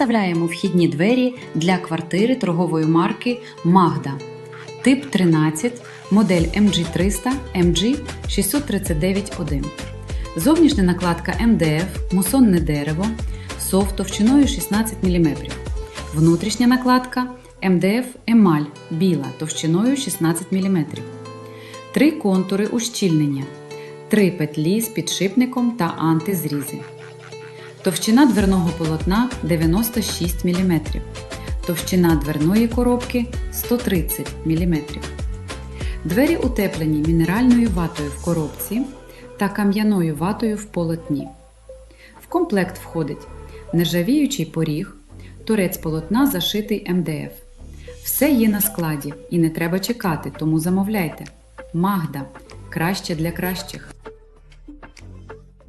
Виставляємо вхідні двері для квартири торгової марки Магда. Тип 13, модель MG300 MG 639.1. Зовнішня накладка МДФ, мусонне дерево, софт товщиною 16 мм. Внутрішня накладка МДФ Емаль біла товщиною 16 мм. Три контури ущільнення, три петлі з підшипником та антизрізи. Товщина дверного полотна 96 мм. Товщина дверної коробки 130 мм. Двері утеплені мінеральною ватою в коробці та кам'яною ватою в полотні. В комплект входить нержавіючий поріг, торець полотна зашитий МДФ. Все є на складі і не треба чекати, тому замовляйте. Магда краще для кращих.